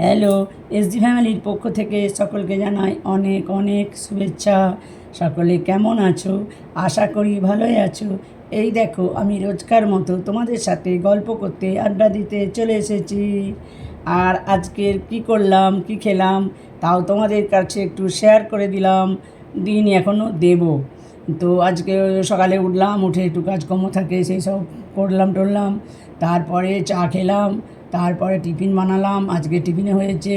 Hello SD ফ্যামিলির পক্ষ থেকে সকলকে জানাই অনেক অনেক শুভেচ্ছা। সকলে কেমন আছো? আশা করি ভালোই আছো। এই দেখো, আমি রোজকার মতো তোমাদের সাথে গল্প করতে আড্ডা দিতে চলে এসেছি। আর আজকের কি করলাম, কি খেলাম, তাও তোমাদের কাছে একটু শেয়ার করে দিলাম। দিন এখনও দেবো। তো আজকে সকালে উঠলাম, উঠে একটু কাজকর্ম থাকে, সেই সব করলাম টরলাম তারপরে চা খেলাম তারপরে টিফিন বানালাম আজকে টিফিনে হয়েছে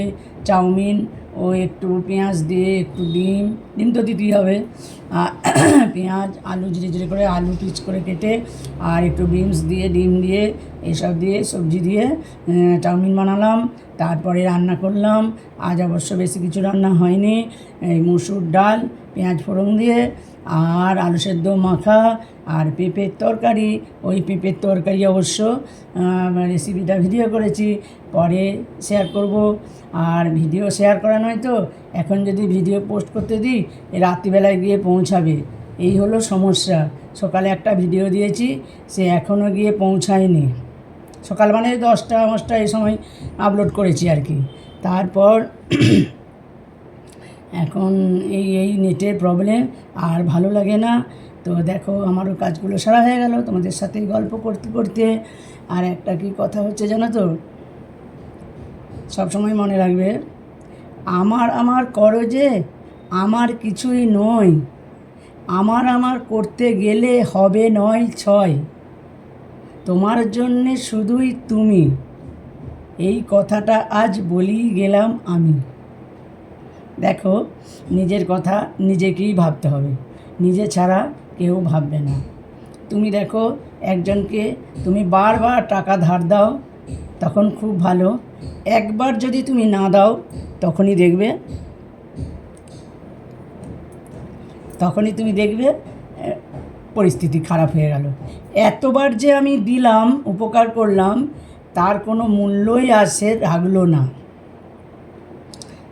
চাউমিন ও একটু পেঁয়াজ দিয়ে একটু ডিম। ডিম তো দিতেই হবে। পেঁয়াজ, আলু জিরে জিরে করে আলু পিচ করে কেটে আর একটু বিনস দিয়ে, ডিম দিয়ে, এসব দিয়ে, সবজি দিয়ে চাউমিন বানালাম। তারপরে রান্না করলাম। আজ অবশ্য বেশি কিছু রান্না হয়নি। এই মুসুর ডাল, পেঁয়াজ ফোড়ন দিয়ে আর আলু সেদ্ধ মাখা আর পেঁপের তরকারি। ওই পেঁপের তরকারি অবশ্য রেসিপিটা ভিডিও করেছি। পরে শেয়ার করব। আর ভিডিও শেয়ার করা নয় তো, এখন যদি ভিডিও পোস্ট করতে দিই রাত্রিবেলায় গিয়ে পৌঁছাবে। এই হলো সমস্যা। সকালে একটা ভিডিও দিয়েছি, সে এখনও গিয়ে পৌঁছায়নি। সকাল মানে দশটা, পাঁচটা এই সময় আপলোড করেছি আর কি। তারপর এখন এই এই নেটের প্রবলেম আর ভালো লাগে না। তো দেখো, আমারও কাজগুলো সারা হয়ে গেল। তোমাদের সাথে গল্প করতে করতে। আর একটা কি কথা হচ্ছে জানো তো? সবসময় মনে রাখবে, আমার আমার করো যে, আমার কিছুই নয়। আমার আমার করতে গেলে হবে নয় ছয়। তোমার জন্যে শুধুই তুমি। এই কথাটা আজ বলেই গেলাম আমি। দেখো, নিজের কথা নিজেকেই ভাবতে হবে। নিজে ছাড়া কেউ ভাববে না। তুমি দেখো, একজনকে তুমি বারবার টাকা ধার দাও তখন খুব ভালো। একবার যদি তুমি না দাও, তখনই দেখবে। তখনই তুমি দেখবে পরিস্থিতি খারাপ হয়ে গেল। এতবার যে আমি দিলাম, উপকার করলাম, তার কোনো মূল্যই আসে রাখল না।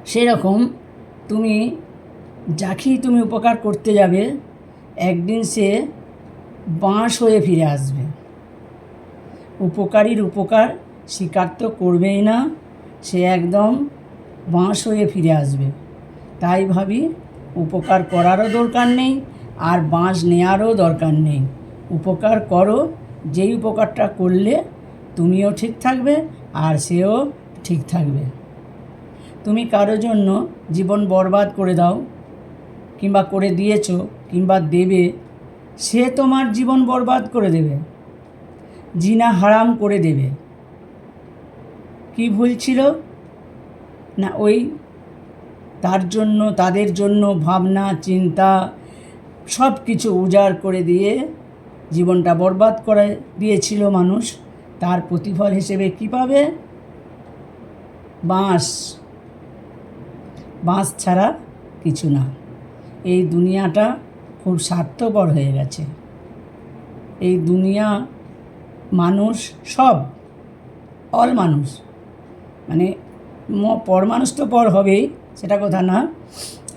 সেরকম তুমি, যাকেই তুমি উপকার করতে যাবে, একদিন সে বাঁশ হয়ে ফিরে আসবে। উপকারীর উপকার স্বীকার তো করবেই না, সে একদম বাঁশ হয়ে ফিরে আসবে। তাই ভাবি, উপকার করারও দরকার নেই, আর বাঁশ নেওয়ারও দরকার নেই। উপকার করো, যেই উপকারটা করলে তুমিও ঠিক থাকবে আর সেও ঠিক থাকবে। তুমি কারও জন্য জীবন বরবাদ করে দাও, কিংবা করে দিয়েছ, কিংবা দেবে, সে তোমার জীবন বরবাদ করে দেবে। জিনা হারাম করে দেবে। কি ভুল ছিল? না, ওই তার জন্য, তাদের জন্য ভাবনা, চিন্তা সব কিছু উজাড় করে দিয়ে জীবনটা বরবাদ করে দিয়েছিল মানুষ। তার প্রতিফল হিসেবে কী পাবে? বাঁশ। বাঁশ ছাড়া কিছু না। এই দুনিয়াটা খুব স্বার্থপর হয়ে গেছে। এই দুনিয়া মানুষ সব অল মানুষ। মানে পর মানুষ তো পর হবেই, সেটা কথা না।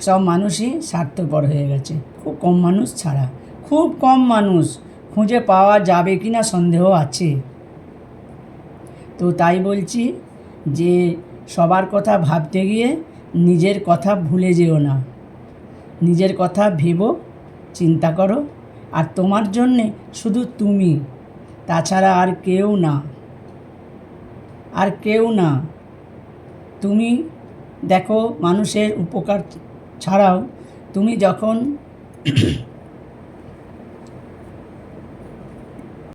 সব মানুষই স্বার্থপর হয়ে গেছে। খুব কম মানুষ ছাড়া। খুব কম মানুষ খুঁজে পাওয়া যাবে কি না সন্দেহ আছে। তো তাই বলছি যে, সবার কথা ভাবতে গিয়ে নিজের কথা ভুলে যেও না। নিজের কথা ভেবো, চিন্তা করো, আর তোমার জন্যে শুধু তুমি। তাছাড়া আর কেউ না। আর কেউ না। তুমি দেখো মানুষের উপকার ছাড়াও তুমি যখন